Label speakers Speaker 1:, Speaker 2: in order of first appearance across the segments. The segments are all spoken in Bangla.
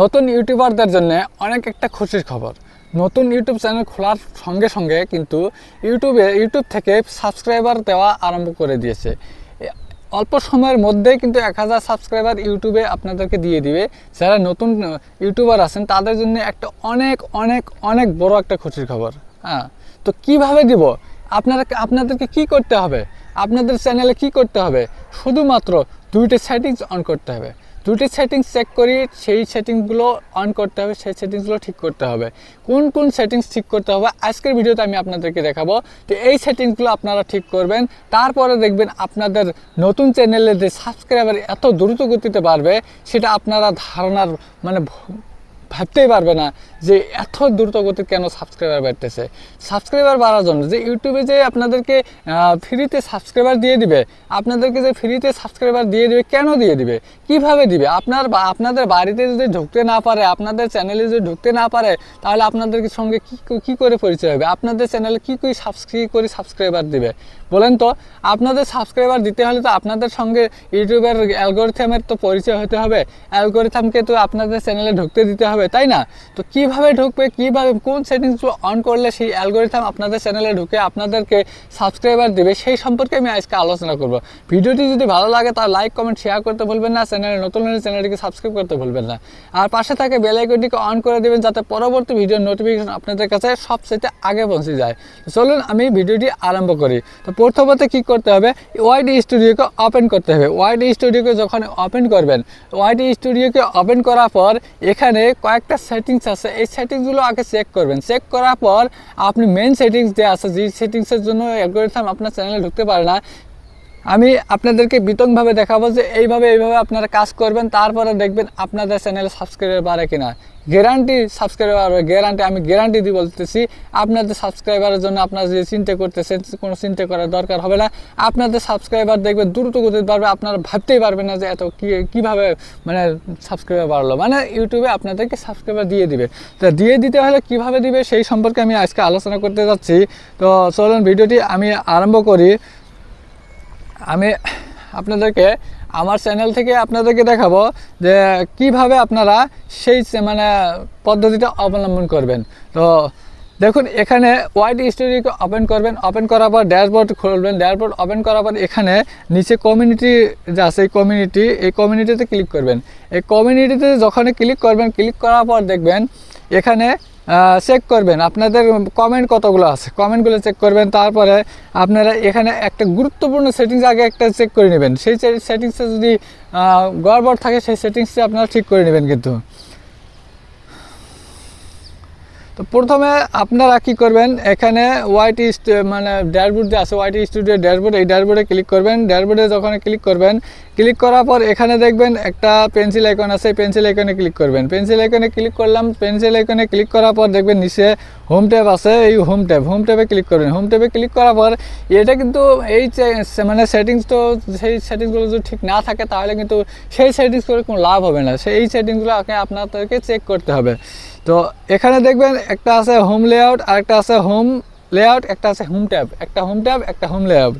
Speaker 1: নতুন ইউটিউবারদের জন্য অনেক একটা খুশির খবর। নতুন ইউটিউব চ্যানেল খোলার সঙ্গে সঙ্গে কিন্তু ইউটিউবে, ইউটিউব থেকে সাবস্ক্রাইবার দেওয়া আরম্ভ করে দিয়েছে। অল্প সময়ের মধ্যেই কিন্তু এক হাজার সাবস্ক্রাইবার ইউটিউবে আপনাদেরকে দিয়ে দিবে। যারা নতুন ইউটিউবার আছেন, তাদের জন্য একটা অনেক অনেক অনেক বড় একটা খুশির খবর। হ্যাঁ তো কীভাবে দিব? আপনারা, আপনাদেরকে কি করতে হবে? আপনাদের চ্যানেলে কি করতে হবে? শুধুমাত্র দুইটা সেটিংস অন করতে হবে। দুটি সেটিংস চেক করি, সেই সেটিংসগুলো অন করতে হবে, সেই সেটিংসগুলো ঠিক করতে হবে। কোন কোন সেটিংস ঠিক করতে হবে, আজকের ভিডিওতে আমি আপনাদেরকে দেখাবো। তো এই সেটিংসগুলো আপনারা ঠিক করবেন, তারপরে দেখবেন আপনাদের নতুন চ্যানেলে যে সাবস্ক্রাইবার এত দ্রুত গতিতে বাড়বে, সেটা আপনারা ধারণার মানে ভাবতেই পারবে না যে এত দ্রুত গতি কেন সাবস্ক্রাইবার বাড়তেছে। সাবস্ক্রাইবার বাড়ার জন্য যে ইউটিউবে যে আপনাদেরকে ফ্রিতে সাবস্ক্রাইবার দিয়ে দিবে, আপনাদেরকে যে ফ্রিতে সাবস্ক্রাইবার দিয়ে দিবে, কেন দিয়ে দিবে? কীভাবে দিবে? আপনার আপনাদের বাড়িতে যদি ঢুকতে না পারে, আপনাদের চ্যানেলে যদি ঢুকতে না পারে, তাহলে আপনাদের সঙ্গে কি কি করে পরিচয় হবে? আপনাদের চ্যানেলে কি, কী সাবস্ক্রাইব করে সাবস্ক্রাইবার দিবে? বলেন তো, আপনাদের সাবস্ক্রাইবার দিতে হলে তো আপনাদের সঙ্গে ইউটিউবের অ্যালগোরিথামের তো পরিচয় হতে হবে। অ্যালগোরিথামকে তো আপনাদের চ্যানেলে ঢুকতে দিতে হবে। তাই না? তো কীভাবে ঢুকবে, কীভাবে, কোন সেটিংসগুলো অন করলে সেই অ্যালগোরিথাম আপনাদের চ্যানেলে ঢুকে আপনাদেরকে সাবস্ক্রাইবার দেবে, সেই সম্পর্কে আমি আজকে আলোচনা করব। ভিডিওটি যদি ভালো লাগে তাহলে লাইক কমেন্ট শেয়ার করতে ভুলবেন না চ্যানেলে নতুন হলে চ্যানেলটিকে সাবস্ক্রাইব করতে ভুলবেন না। আর পাশে থাকে বেল আইকনটিকে অন করে দেবেন যাতে পরবর্তী ভিডিওর নোটিফিকেশন আপনাদের কাছে সবচেয়ে আগে পৌঁছে যায়। চলুন আমি ভিডিওটি আরম্ভ করি। তো প্রথমত কি করতে হবে, ওয়াইডি স্টুডিওকে ওপেন করতে হবে। ওয়াইডি স্টুডিওকে যখন ওপেন করবেন, ওয়াইডি স্টুডিওকে ওপেন করার পর এখানে কয়েকটা সেটিংস আছে, এই সেটিংসগুলো আগে চেক করবেন। চেক করার পর আপনি মেন সেটিংস যে আছে, যে সেটিংসের জন্য অ্যালগোরিথাম আপনার চ্যানেলে ঢুকতে পারে না আমি আপনাদেরকে বিতংভাবে দেখাবো যে এইভাবে এইভাবে আপনারা কাজ করবেন, তারপরে দেখবেন আপনাদের চ্যানেলে সাবস্ক্রাইবার বাড়ে কিনা। গ্যারান্টি সাবস্ক্রাইবার গ্যারান্টি আমি গ্যারান্টি দিয়ে বলতেছি, আপনাদের সাবস্ক্রাইবারের জন্য আপনারা যে চিন্তা করতেছেন, কোনো চিন্তা করার দরকার হবে না। আপনাদের সাবস্ক্রাইবার দেখবেন দ্রুত গতিতে বাড়বে, আপনারা ভাবতেই পারবেন না যে এত কী, কীভাবে মানে সাবস্ক্রাইবার বাড়লো। মানে ইউটিউবে আপনাদেরকে সাবস্ক্রাইবার দিয়ে দিবে। তো দিয়ে দিতে হলে কীভাবে দিবে সেই সম্পর্কে আমি আজকে আলোচনা করতে যাচ্ছি। তো চলুন, ভিডিওটি আমি আরম্ভ করি। আমি আপনাদেরকে আমার চ্যানেল থেকে আপনাদেরকে দেখাবো যে কীভাবে আপনারা সেই মানে পদ্ধতিটা অবলম্বন করবেন। তো দেখুন, এখানে ওয়াইড স্টুডিওকে ওপেন করবেন। ওপেন করার পর ড্যাশবোর্ড খুলবেন। ড্যাশবোর্ড ওপেন করার পর এখানে নিচে কমিউনিটি যে আছে কমিউনিটি এই কমিউনিটিতে ক্লিক করবেন। এই কমিউনিটিতে যখন ক্লিক করবেন ক্লিক করার পর দেখবেন, এখানে চেক করবেন। আপনাদের কমেন্ট কতগুলো আছে? কমেন্টগুলো চেক করবেন, তারপরে আপনারা এখানে একটা গুরুত্বপূর্ণ সেটিংস আগে একটা চেক করে নেবেন। সেই সেটিংসে যদি গড়বড় থাকে, সেই সেটিংসটি আপনারা ঠিক করে নেবেন কিন্তু। তো প্রথমে আপনারা কি করবেন, এখানে ওয়াইটি মানে ড্যাশবোর্ড যে আছে ওয়াইটি স্টুডিও ড্যাশবোর্ড এই ড্যাশবোর্ডে ক্লিক করবেন। ড্যাশবোর্ডে যখন ক্লিক করবেন ক্লিক করার পর এখানে দেখবেন একটা পেন্সিল আইকন আছে পেন্সিল আইকনে ক্লিক করবেন। পেন্সিল আইকনে ক্লিক করলাম পেন্সিল আইকনে ক্লিক করার পর দেখবেন নিচে হোম ট্যাব আছে, এই হোম ট্যাব হোম ট্যাবে ক্লিক করবেন। হোম ট্যাবে ক্লিক করার পর এটা কিন্তু এই মানে সেটিংস তো, সেই সেটিংসগুলো যদি ঠিক না থাকে, তাহলে কিন্তু সেই সেটিংস করে কোনো লাভ হবে না। সেই সেটিংসগুলো আপনাদেরকে চেক করতে হবে। তো এখানে দেখবেন একটা আছে হোম লেআউট আর একটা আছে হোম লেআউট একটা আছে হোম ট্যাব একটা হোম ট্যাব একটা হোম লেআউট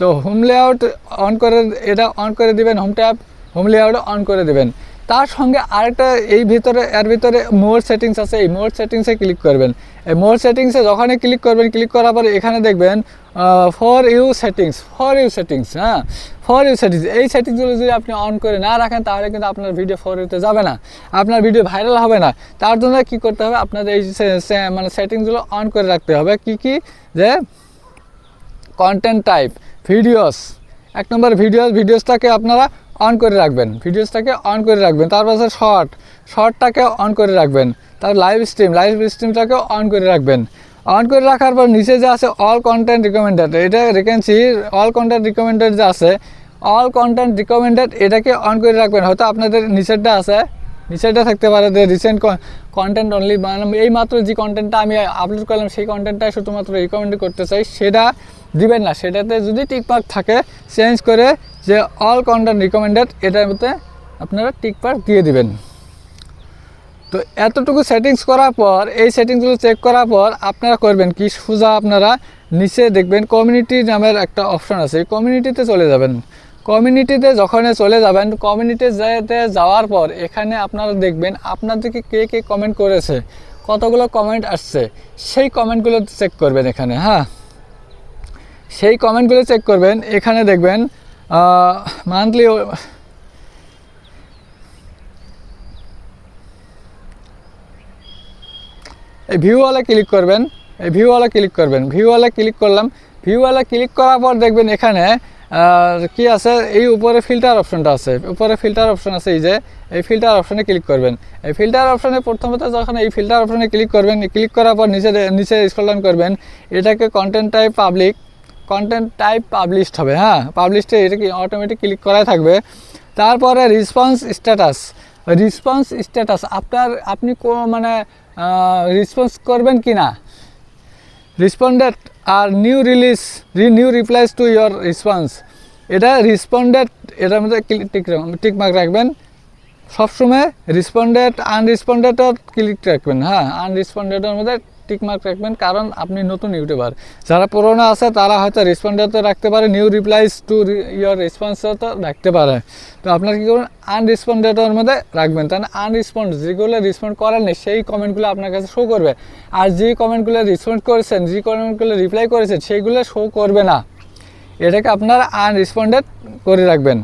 Speaker 1: তো হোম লেআউট অন করে, এটা অন করে দিবেন home tab home layout on করে দেবেন। তার সঙ্গে আরেকটা, এই ভিতরে, এর ভিতরে মোর সেটিংস আছে, এই মোর সেটিংসে ক্লিক করবেন। মোর সেটিংসে যখনই ক্লিক করবেন ক্লিক করার পরে এখানে দেখবেন for you settings for you settings হ্যাঁ? ফর ইউ সেটিংস এই সেটিংসগুলো যদি আপনি অন করে না রাখেন, তাহলে কিন্তু আপনার ভিডিও ফর ইউতে যাবে না। আপনার ভিডিও ভাইরাল হবে না। তার জন্য কি করতে হবে? আপনাদের এই মানে সেটিংসগুলো অন করে রাখতে হবে। কি কি? যে কন্টেন্ট টাইপ ভিডিওস এক নম্বর ভিডিওস ভিডিওসটাকে আপনারা অন করে রাখবেন। ভিডিওসটাকে অন করে রাখবেন। তারপর শর্ট শর্টটাকে অন করে রাখবেন। তার লাইভ স্ট্রিম লাইভ স্ট্রিমটাকে অন করে রাখবেন। অন করে রাখার পর নিচে যে আছে অল কন্টেন্ট রিকমেন্ডেড এটা রেখেছি অল কন্টেন্ট রিকমেন্ডেড যে আছে অল কন্টেন্ট রিকমেন্ডেড এটাকে অন করে রাখবেন। হয়তো আপনাদের নিচেরটা আছে, নিচেরটা থাকতে পারে যে রিসেন্ট কন্টেন্ট অনলি মানে এই মাত্র যে কন্টেন্টটা আমি আপলোড করলাম, সেই কন্টেন্টটাই শুধুমাত্র রিকমেন্ড করতে চাই। সেটা দিবেন না। সেটাতে যদি টিকমার্ক থাকে চেঞ্জ করে যে অল কন্টেন্ট রিকমেন্ডেড এটার মধ্যে আপনারা টিকমার্ক দিয়ে দিবেন। তো এতটুকু সেটিংস করার পর, এই সেটিংসগুলো চেক করার পর আপনারা করবেন কি? সোজা আপনারা নিচে দেখবেন কমিউনিটি নামের একটা অপশন আছে। কমিউনিটিতে চলে যাবেন। কমিউনিটিতে যখন চলে যাবেন কমিউনিটি যেতে যাওয়ার পর এখানে আপনারা দেখবেন আপনাদেরকে কে কে কমেন্ট করেছে, কতগুলো কমেন্ট আসছে, সেই কমেন্টগুলো চেক করবেন এখানে হ্যাঁ? সেই কমেন্টগুলো চেক করবেন, এখানে দেখবেন মান্থলি এই ভিউওয়ালা ক্লিক করবেন। এই ভিউওয়ালা ক্লিক করবেন। ভিউওয়ালা ক্লিক করলাম। ভিউওয়ালা ক্লিক করার পর দেখবেন এখানে কি আছে? এই উপরে ফিল্টার অপশনটা আছে। উপরে ফিল্টার অপশন আছে এই যে, এই ফিল্টার অপশনে ক্লিক করবেন। এই ফিল্টার অপশনে প্রথমত যখন এই ফিল্টার অপশনে ক্লিক করবেন ক্লিক করার পর নিচে নিচে স্ক্রল ডাউন করবেন। এটাকে content type public content type published হবে হ্যাঁ? পাবলিশডে এটা কি অটোমেটিক ক্লিক করাই থাকবে। তারপরে রেসপন্স স্ট্যাটাস রেসপন্স স্ট্যাটাস আপনার আপনি মানে রেসপন্স করবেন কি না responded R new release new replies to your response এটা রেসপন্ডেড এটার মধ্যে টিক টিক মার্ক রাখবেন। সবসময় রেসপন্ডেড আনরেসপন্ডেডও ক্লিক রাখবেন হ্যাঁ? আনরেসপন্ডেডের মধ্যে টিক মার্ক রাখবেন, কারণ আপনি নতুন ইউটিউবার। যারা পুরোনো আছে, তারা হয়তো রেসপন্ডেডও রাখতে পারে নিউ রিপ্লাইস টু ইয়োর তো রাখতে পারে। তো আপনার কী করবেন? আনরেসপন্ডেডের মধ্যে রাখবেন। তাহলে আনরেসপন্ড যেগুলো রেসপন্ড করেননি সেই কমেন্টগুলো আপনার কাছে শো করবে। আর যে কমেন্টগুলো রেসপন্ড করেছেন, যে কমেন্টগুলো রিপ্লাই করেছেন সেইগুলো শো করবে না। এটাকে আপনারা আনরেসপন্ডেড করে রাখবেন।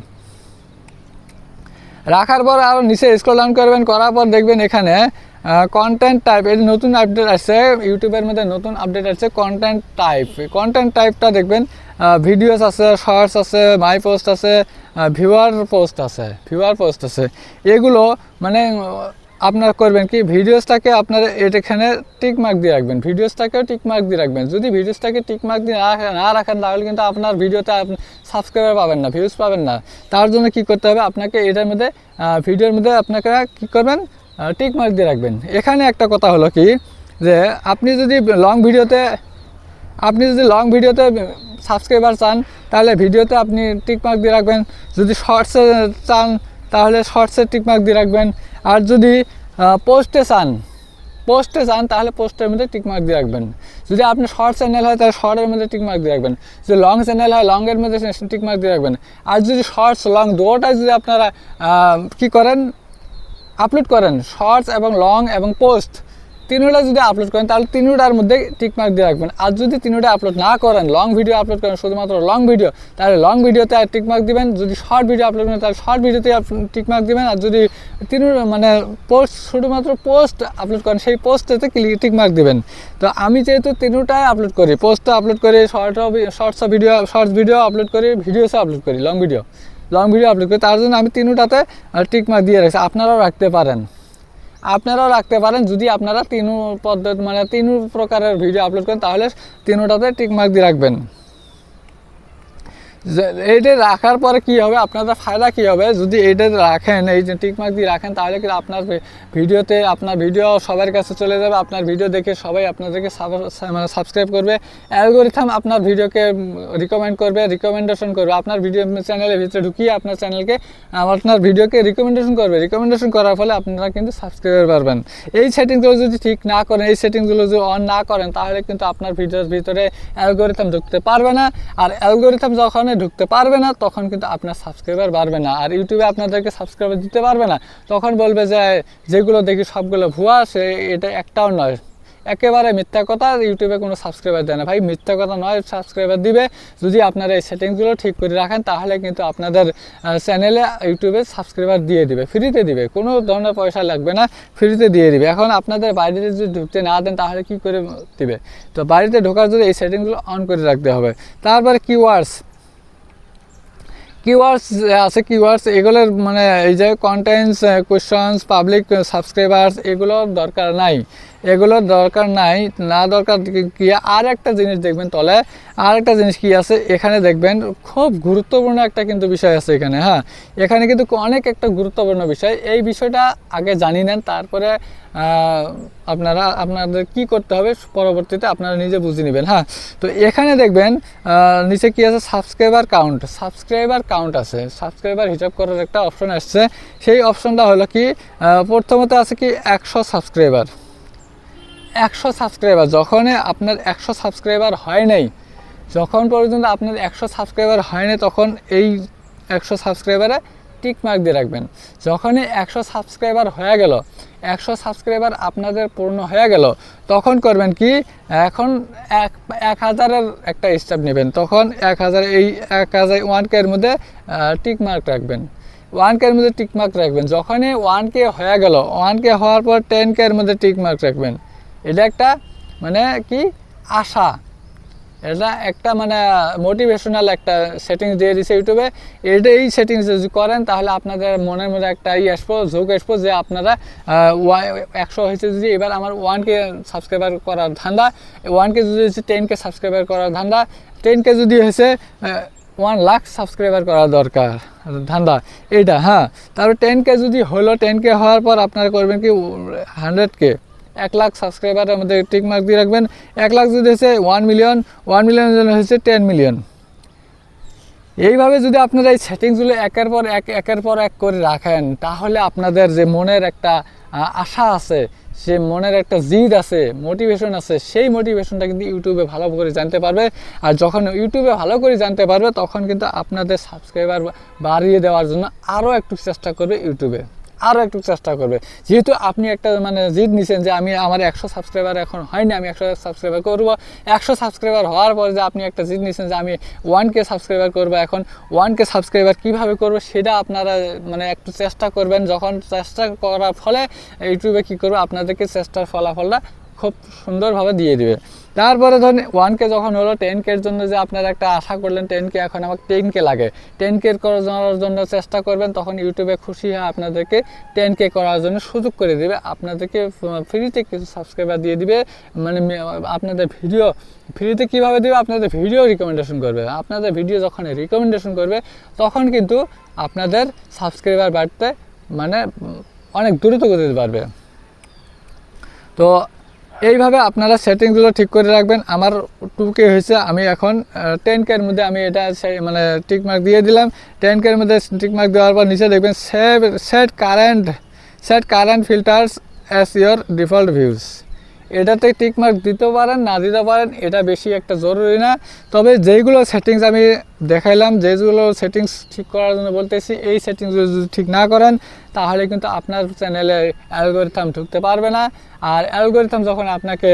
Speaker 1: রাখার পর আরও নিচে স্ক্রল ডাউন করবেন, করার পর দেখবেন এখানে কন্টেন্ট টাইপের নতুন আপডেট আসছে, ইউটিউবের মধ্যে নতুন আপডেট আসছে কন্টেন্ট টাইপ কন্টেন্ট টাইপটা দেখবেন ভিডিওস আছে শর্টস আছে মাই পোস্ট আছে ভিউয়ার পোস্ট আছে ভিউয়ার পোস্ট আছে। এগুলো মানে আপনার করবেন কি ভিডিওসটাকে আপনার এখানে টিক মার্ক দিয়ে রাখবেন। ভিডিওসটাকেও টিক মার্ক দিয়ে রাখবেন। যদি ভিডিওসটাকে টিক মার্ক দিয়ে না- না রাখেন, তাহলে কিন্তু আপনার ভিডিওতে আপনি সাবস্ক্রাইবার পাবেন না ভিউজ পাবেন না। তার জন্য কি করতে হবে, আপনাকে এটার মধ্যে ভিডিওর মধ্যে আপনাকে কি করবেন টিক মার্ক দিয়ে রাখবেন। এখানে একটা কথা হলো কি, যে আপনি যদি লং ভিডিওতে আপনি যদি লং ভিডিওতে সাবস্ক্রাইবার চান, তাহলে ভিডিওতে আপনি টিক মার্ক দিয়ে রাখবেন। যদি শর্টসে চান, তাহলে শর্টসে টিক মার্ক দিয়ে রাখবেন। আর যদি পোস্টে চান পোস্টে চান, তাহলে পোস্টের মধ্যে টিক মার্ক দিয়ে রাখবেন। যদি আপনি শর্ট চ্যানেল হয়, তাহলে শর্টের মধ্যে টিক মার্ক দিয়ে রাখবেন। যদি লং চ্যানেল হয় লংয়ের মধ্যে টিক মার্ক দিয়ে রাখবেন। আর যদি শর্টস লং দুটাই যদি আপনারা কি করেন আপলোড করেন শর্টস এবং লং এবং পোস্ট তিনোটা যদি আপলোড করেন, তাহলে তিনোটার মধ্যে টিকমার্ক দিয়ে রাখবেন। আর যদি তিনোটা আপলোড না করেন লং ভিডিও আপলোড করেন, শুধুমাত্র লং ভিডিও তাহলে লং ভিডিওতে আর টিক মার্ক দিবেন। যদি শর্ট ভিডিও আপলোড করেন, তাহলে শর্ট ভিডিওতে টিক মার্ক দিবেন। আর যদি তিন মানে পোস্ট শুধুমাত্র পোস্ট আপলোড করেন, সেই পোস্টেতে টিক মার্ক দিবেন। তো আমি যেহেতু তিনোটাই আপলোড করি পোস্টও আপলোড করি short shorts video shorts video upload করি ভিডিওসও আপলোড করি long video long video upload করি তার জন্য আমি তিনোটাতে টিক মার্ক দিয়ে রাখছি। আপনারাও রাখতে পারেন। আপনারাও রাখতে পারেন, যদি আপনারা তিনু পদ্ধতি মানে তিনু প্রকারের ভিডিও আপলোড করেন, তাহলে তিনোটাতে টিকমার্ক দিয়ে রাখবেন। এইটা রাখার পরে কি হবে? আপনাদের ফায়দা কি হবে? যদি এইটা রাখেন, এই যে টিক মার্ক দিয়ে রাখেন, তাহলে কিন্তু আপনার ভিডিওতে আপনার ভিডিও সবার কাছে চলে যাবে। আপনার ভিডিও দেখে সবাই আপনাদেরকে মানে সাবস্ক্রাইব করবে। অ্যালগোরিথাম আপনার ভিডিওকে রিকমেন্ড করবে রিকমেন্ডেশন করবে। আপনার ভিডিও চ্যানেলের ভিতরে ঢুকিয়ে আপনার চ্যানেলকে আপনার ভিডিওকে রিকমেন্ডেশন করবে। রিকমেন্ডেশন করার ফলে আপনারা কিন্তু সাবস্ক্রাইবার পারবেন এই সেটিংগুলো যদি ঠিক না করেন, এই সেটিংগুলো যদি অন না করেন, তাহলে কিন্তু আপনার ভিডিওর ভিতরে অ্যালগোরিথাম ঢুকতে পারবে না। আর অ্যালগোরিথাম যখন ঢুকতে পারবে না, তখন কিন্তু আপনার সাবস্ক্রাইবার বাড়বে না। আর ইউটিউবে আপনাদেরকে সাবস্ক্রাইবার দিতে পারবে না, তখন বলবে যে, যেগুলো দেখি সবগুলো ভুয়া, সে এটা একটাও নয়। একেবারে মিথ্যা কথা ইউটিউবে কোনো সাবস্ক্রাইবার দেয় না। ভাই, মিথ্যা কথা নয় সাবস্ক্রাইবার দিবে। যদি আপনারা এই সেটিংসগুলো ঠিক করে রাখেন, তাহলে কিন্তু আপনাদের চ্যানেলে ইউটিউবে সাবস্ক্রাইবার দিয়ে দিবে। ফ্রিতে দিবে, কোনো ধরনের পয়সা লাগবে না ফ্রিতে দিয়ে দিবে। এখন আপনাদের বাড়িতে যদি ঢুকতে না দেন, তাহলে কি করে দিবে? তো বাড়িতে ঢোকার জন্য এই সেটিংসগুলো অন করে রাখতে হবে। তারপর কিওয়ার্ডস কিওয়ার্ডস আছে কিওয়ার্ডস এগুলোর মানে এই যে কন্টেন্টস কোয়েশনস পাবলিক সাবস্ক্রাইবার্স এগুলোর দরকার নাই। এগুলোর দরকার নাই, না দরকার কি আর একটা জিনিস দেখবেন তলে আর একটা জিনিস কি আছে, এখানে দেখবেন খুব গুরুত্বপূর্ণ একটা কিন্তু বিষয় আছে এখানে হ্যাঁ? এখানে কিন্তু অনেক একটা গুরুত্বপূর্ণ বিষয়, এই বিষয়টা আগে জানি নেন, তারপরে আপনারা, আপনাদের কি করতে হবে পরবর্তীতে আপনারা নিজে বুঝে নেবেন হ্যাঁ? তো এখানে দেখবেন নিচে কি আছে সাবস্ক্রাইবার কাউন্ট সাবস্ক্রাইবার কাউন্ট আছে সাবস্ক্রাইবার হিসাব করার একটা অপশন আসছে, সেই অপশনটা হলো কি প্রথমত আছে কি একশো সাবস্ক্রাইবার একশো সাবস্ক্রাইবার যখন আপনার একশো সাবস্ক্রাইবার হয় নাই, যখন পর্যন্ত আপনার একশো সাবস্ক্রাইবার হয় না তখন এই একশো সাবস্ক্রাইবারে টিক মার্ক দিয়ে রাখবেন। যখনই একশো সাবস্ক্রাইবার হয়ে গেল, একশো সাবস্ক্রাইবার আপনাদের পূর্ণ হয়ে গেল, তখন করবেন কি? এখন এক এক হাজারের একটা স্টেপ নেবেন, তখন এক হাজার এই এক হাজার ওয়ান কে এর মধ্যে টিক মার্ক রাখবেন। ওয়ান কে এর মধ্যে টিক মার্ক রাখবেন। যখনই ওয়ান কে হয়ে গেল ওয়ান কে হওয়ার পর টেন কে এর মধ্যে টিক মার্ক রাখবেন। এটা একটা মানে কি? আশা। এটা একটা মানে মোটিভেশনাল একটা সেটিংস দিয়ে দিছে ইউটিউবে। এটা এই সেটিংস যদি করেন, তাহলে আপনাদের মনের মধ্যে একটা ই আসব, ঝোঁক আসব যে আপনারা একশো হয়েছে যদি, এবার আমার ওয়ান কে সাবস্ক্রাইবার করার ধান্দা। ওয়ান কে যদি হয়েছে টেন কে সাবস্ক্রাইবার করার ধান্দা। টেন কে যদি হয়েছে ওয়ান লাখ সাবস্ক্রাইবার করা দরকার, ধান্দা। এইটা হ্যাঁ। তারপর টেন কে যদি হলো টেন কে হওয়ার পর আপনারা করবেন কি হান্ড্রেড কে এক লাখ সাবস্ক্রাইবারের মধ্যে টিক মার্ক দিয়ে রাখবেন। এক লাখ যদি হচ্ছে ওয়ান মিলিয়ন ওয়ান মিলিয়নের জন্য হচ্ছে টেন মিলিয়ন এইভাবে যদি আপনারা এই সেটিংসগুলো একের পর এক, একের পর এক করে রাখেন, তাহলে আপনাদের যে মনের একটা আশা আছে, সে মনের একটা জিদ আছে মোটিভেশন আছে, সেই মোটিভেশনটা কিন্তু ইউটিউবে ভালো করে জানতে পারবে। আর যখন ইউটিউবে ভালো করে জানতে পারবে, তখন কিন্তু আপনাদের সাবস্ক্রাইবার বাড়িয়ে দেওয়ার জন্য আরও একটু চেষ্টা করবে ইউটিউবে আরও একটু চেষ্টা করবে। যেহেতু আপনি একটা মানে জিদ নিছেন যে আমি আমার একশো সাবস্ক্রাইবার এখন হয়নি, আমি একশো সাবস্ক্রাইবার করব। একশো সাবস্ক্রাইবার হওয়ার পর যে আপনি একটা জিদ নিছেন যে আমি ওয়ান কে সাবস্ক্রাইবার করব, এখন ওয়ান কে সাবস্ক্রাইবার কীভাবে করব সেটা আপনারা মানে একটু চেষ্টা করবেন। যখন চেষ্টা করার ফলে ইউটিউবে কী করবে, আপনাদেরকে চেষ্টার ফলাফলটা খুব সুন্দরভাবে দিয়ে দিবে। তারপরে ধরুন ওয়ান কে যখন হলো টেন কের জন্য যে আপনারা একটা আশা করলেন টেন কে এখন আমাকে টেন কে লাগে। টেন কে করার জন্য চেষ্টা করবেন, তখন ইউটিউবে খুশি হয়ে আপনাদেরকে টেন কে করার জন্য সুযোগ করে দেবে। আপনাদেরকে ফ্রিতে কিছু সাবস্ক্রাইবার দিয়ে দিবে। মানে আপনাদের ভিডিও ফ্রিতে কীভাবে দেবে? আপনাদের ভিডিও রিকমেন্ডেশন করবে। আপনাদের ভিডিও যখন রিকমেন্ডেশন করবে, তখন কিন্তু আপনাদের সাবস্ক্রাইবার বাড়তে মানে অনেক দ্রুত গতিতে পারবে তো এইভাবে আপনারা সেটিংসগুলো ঠিক করে রাখবেন। আমার টু কে হয়েছে, আমি এখন টেন কের মধ্যে আমি এটা মানে টিকমার্ক দিয়ে দিলাম। টেন কের মধ্যে টিকমার্ক দেওয়ার পর নিচে দেখবেন save set current set current filters as your default views এটাতে টিকমার্ক দিতে পারেন, না দিতে পারেন, এটা বেশি একটা জরুরি না। তবে যেইগুলো সেটিংস আমি দেখাইলাম যেগুলো সেটিংস ঠিক করার জন্য বলতেছি, এই সেটিংসগুলো যদি ঠিক না করেন, তাহলে কিন্তু আপনার চ্যানেলে অ্যালগোরিথাম ঢুকতে পারবে না। আর অ্যালগোরিথাম যখন আপনাকে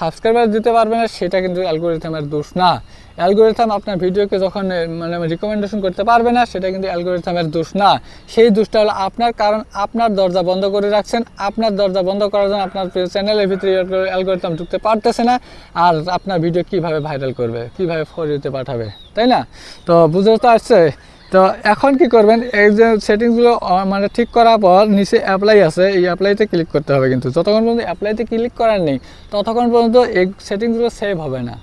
Speaker 1: সাবস্ক্রাইবার দিতে পারবে না, সেটা কিন্তু অ্যালগোরিথামের দোষ না। অ্যালগোরিথাম আপনার ভিডিওকে যখন মানে রিকমেন্ডেশন করতে পারবে না, সেটা কিন্তু অ্যালগোরিথামের দোষ না। সেই দোষটা হলো আপনার, কারণ আপনার দরজা বন্ধ করে রাখছেন। আপনার দরজা বন্ধ করার জন্য আপনার চ্যানেলের ভিতরে অ্যালগোরিথাম ঢুকতে পারতেছে না। আর আপনার ভিডিও কীভাবে ভাইরাল করবে? কীভাবে ফরিতে পাঠাবে? তাই না? তো বুঝতে তো আসছে? তো এখন কি করবেন? এই যে সেটিংসগুলো মানে ঠিক করার পর নিচে অ্যাপ্লাই আছে। এই অ্যাপ্লাইতে ক্লিক করতে হবে কিন্তু। যতক্ষণ পর্যন্ত অ্যাপ্লাইতে ক্লিক করার নেই, ততক্ষণ পর্যন্ত এই সেটিংসগুলো সেভ হবে না।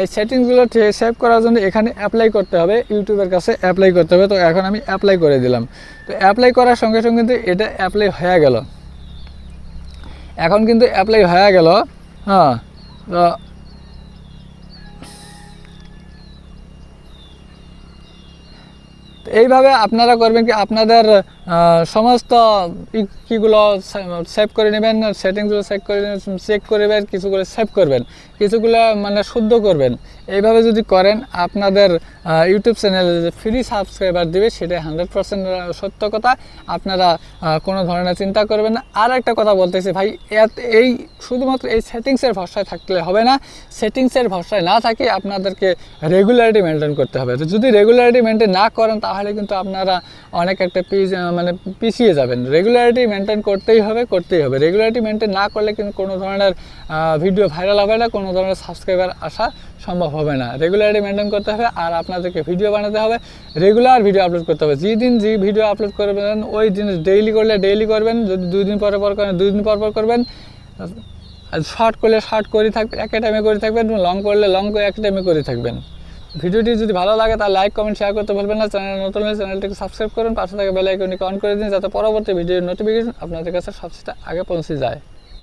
Speaker 1: এই সেটিংসগুলো সেভ করার জন্য এখানে অ্যাপ্লাই করতে হবে। ইউটিউবের কাছে অ্যাপ্লাই করতে হবে। তো এখন আমি অ্যাপ্লাই করে দিলাম। তো অ্যাপ্লাই করার সঙ্গে সঙ্গে কিন্তু এটা অ্যাপ্লাই হয়ে গেল। এখন কিন্তু অ্যাপ্লাই হয়ে গেল। হ্যাঁ তো এইভাবে আপনারা করবেন কি? আপনাদের সমস্ত কিগুলো সেভ করে নেবেন সেটিংসগুলো চেক করে চেক করবেন কিছুগুলো সেভ করবেন। কিছুগুলো মানে শুদ্ধ করবেন। এইভাবে যদি করেন, আপনাদের ইউটিউব চ্যানেলে যে ফ্রি সাবস্ক্রাইবার দিবে সেটা হান্ড্রেড পার্সেন্ট সত্য কথা। আপনারা কোনো ধরনের চিন্তা করবেন না। আর একটা কথা বলতেছি ভাই এই শুধুমাত্র এই সেটিংসের ভরসায় থাকলে হবে না। সেটিংসের ভরসায় না থাকে আপনাদেরকে রেগুলারিটি মেনটেন করতে হবে। তো যদি রেগুলারিটি মেনটেন না করেন, তাহলে কিন্তু আপনারা অনেক একটা পিস মানে পিছিয়ে যাবেন। রেগুলারিটি মেনটেন করতেই হবে করতেই হবে। রেগুলারিটি মেনটেন না করলে কিন্তু কোনো ধরনের ভিডিও ভাইরাল হবে না, কোনো ধরনের সাবস্ক্রাইবার আসা সম্ভব হবে না। রেগুলারিটি মেনটেন করতে হবে আর আপনাদেরকে ভিডিও বানাতে হবে। রেগুলার ভিডিও আপলোড করতে হবে। যেদিন যে ভিডিও আপলোড করবেন, ওই দিন ডেইলি করলে ডেইলি করবেন। যদি দুই দিন পরে পর করেন, দুই দিন পর পর করবেন। শর্ট করলে শর্ট করে থাকবেন এক টাইমে করে থাকবেন। লং করলে লং করে এক টাইমে করে থাকবেন। ভিডিওটি যদি ভালো লাগে, তাহলে লাইক কমেন্ট শেয়ার করতে ভুলবেন না। চ্যানেল নতুন হলে চ্যানেলটিকে সাবস্ক্রাইব করুন। পাশে থাকা বেল আইকনটি অন করে দিন, যাতে পরবর্তী ভিডিওর নোটিফিকেশন আপনাদের কাছে সবচেয়ে আগে পৌঁছে যায়।